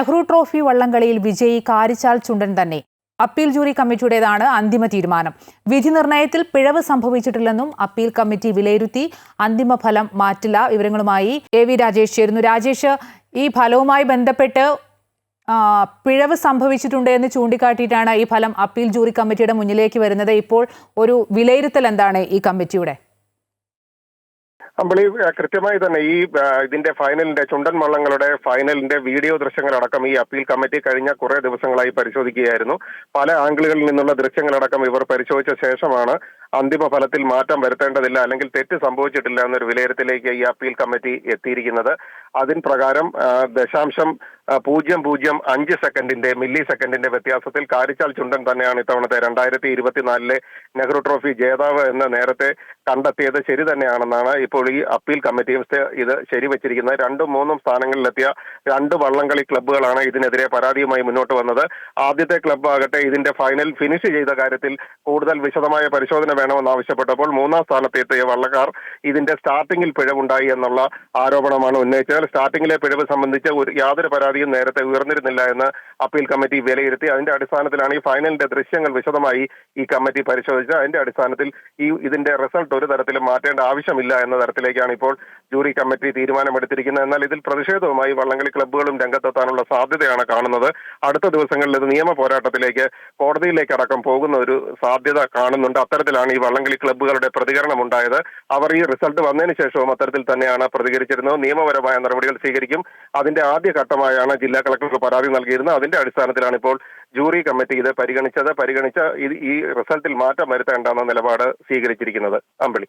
Nehru trophy വള്ളംകളിയിൽ വിജയി കാരിച്ചാൽ ചുണ്ടൻ തന്നെ. Appeal jury കമ്മിറ്റിയുടേതാണ് അന്തിമ തീരുമാനം. വിധി നിർണയത്തിൽ പിഴവ് സംഭവിച്ചിട്ടില്ലെന്നും അപ്പീൽ കമ്മിറ്റി വിലയിരുത്തി. അന്തിമ ഫലം മാറ്റില്ല. വിവരങ്ങളുമായി എ വി രാജേഷ് ചേരുന്നു. രാജേഷ് ഈ ഫലവുമായി ബന്ധപ്പെട്ട് പിഴവ് സംഭവിച്ചിട്ടുണ്ട് എന്ന് ചൂണ്ടിക്കാട്ടിയിട്ടാണ് ഈ ഫലം അപ്പീൽ ജൂറി കമ്മിറ്റിയുടെ മുന്നിലേക്ക് വരുന്നത്. ഇപ്പോൾ ഒരു വിലയിരുത്തൽ എന്താണ് ഈ കമ്മിറ്റിയുടെ? അമ്പിളി കൃത്യമായി തന്നെ ഈ ഇതിന്റെ ഫൈനലിന്റെ ചുണ്ടൻ വള്ളങ്ങളുടെ ഫൈനലിന്റെ വീഡിയോ ദൃശ്യങ്ങളടക്കം ഈ അപ്പീൽ കമ്മിറ്റി കഴിഞ്ഞ കുറെ ദിവസങ്ങളായി പരിശോധിക്കുകയായിരുന്നു. പല ആംഗിളുകളിൽ നിന്നുള്ള ദൃശ്യങ്ങളടക്കം ഇവർ പരിശോധിച്ച ശേഷമാണ് അന്തിമ ഫലത്തിൽ മാറ്റം വരുത്തേണ്ടതില്ല അല്ലെങ്കിൽ തെറ്റ് സംഭവിച്ചിട്ടില്ല എന്നൊരു വിലയിരുത്തലേക്ക് ഈ അപ്പീൽ കമ്മിറ്റി എത്തിയിരിക്കുന്നത്. അതിൻ പ്രകാരം ദശാംശം പൂജ്യം പൂജ്യം അഞ്ച് സെക്കൻഡിന്റെ മില്ലി സെക്കൻഡിന്റെ വ്യത്യാസത്തിൽ കാരിച്ചാൽ ചുണ്ടൻ തന്നെയാണ് ഇത്തവണത്തെ രണ്ടായിരത്തി ഇരുപത്തിനാലിലെ നെഹ്റു ട്രോഫി ജേതാവ് എന്ന് നേരത്തെ കണ്ടെത്തിയത് ശരി തന്നെയാണെന്നാണ് ഇപ്പോൾ ഈ അപ്പീൽ കമ്മിറ്റിയും ഇത് ശരിവച്ചിരിക്കുന്നത്. രണ്ടും മൂന്നും സ്ഥാനങ്ങളിലെത്തിയ രണ്ട് വള്ളംകളി ക്ലബ്ബുകളാണ് ഇതിനെതിരെ പരാതിയുമായി മുന്നോട്ട് വന്നത്. ആദ്യത്തെ ക്ലബ്ബ് ആകട്ടെ ഇതിന്റെ ഫൈനൽ ഫിനിഷ് ചെയ്ത കാര്യത്തിൽ കൂടുതൽ വിശദമായ പരിശോധന വേണമെന്ന് ആവശ്യപ്പെട്ടപ്പോൾ മൂന്നാം സ്ഥാനത്തെത്തിയ വള്ളക്കാർ ഇതിന്റെ സ്റ്റാർട്ടിംഗിൽ പിഴവുണ്ടായി എന്നുള്ള ആരോപണമാണ് ഉന്നയിച്ചത്. സ്റ്റാർട്ടിംഗിലെ പിഴവ് സംബന്ധിച്ച് ഒരു യാതൊരു പരാതിയും നേരത്തെ ഉയർന്നിരുന്നില്ല എന്ന് അപ്പീൽ കമ്മിറ്റി വിലയിരുത്തി. അതിന്റെ അടിസ്ഥാനത്തിലാണ് ഈ ഫൈനലിന്റെ ദൃശ്യങ്ങൾ വിശദമായി ഈ കമ്മിറ്റി പരിശോധിച്ചത്. അതിന്റെ അടിസ്ഥാനത്തിൽ ഈ ഇതിന്റെ റിസൾട്ട് ഒരു തരത്തിലും മാറ്റേണ്ട ആവശ്യമില്ല എന്ന തരത്തിലേക്കാണ് ഇപ്പോൾ ജൂറി കമ്മിറ്റി തീരുമാനമെടുത്തിരിക്കുന്നത്. എന്നാൽ ഇതിൽ പ്രതിഷേധവുമായി വള്ളംകളി ക്ലബ്ബുകളും രംഗത്തെത്താനുള്ള സാധ്യതയാണ് കാണുന്നത്. അടുത്ത ദിവസങ്ങളിൽ ഇത് നിയമ പോരാട്ടത്തിലേക്ക് കോടതിയിലേക്ക് അടക്കം പോകുന്ന ഒരു സാധ്യത കാണുന്നുണ്ട്. അത്തരത്തിലാണ് ഈ വള്ളംകളി ക്ലബ്ബുകളുടെ പ്രതികരണം ഉണ്ടായത്. അവർ ഈ റിസൾട്ട് വന്നതിന് ശേഷവും അത്തരത്തിൽ തന്നെയാണ് പ്രതികരിച്ചിരുന്നത്. നിയമപരമായ നടപടികൾ സ്വീകരിക്കും. അതിന്റെ ആദ്യ ഘട്ടമായാണ് ജില്ലാ കളക്ടർക്ക് പരാതി നൽകിയിരുന്നത്. അതിന്റെ അടിസ്ഥാനത്തിലാണ് ഇപ്പോൾ ജൂറി കമ്മിറ്റി ഇത് പരിഗണിച്ചത്. പരിഗണിച്ച ഈ റിസൾട്ടിൽ മാറ്റം വരുത്തേണ്ടെന്ന നിലപാട് സ്വീകരിച്ചിരിക്കുന്നത്. അമ്പിളി.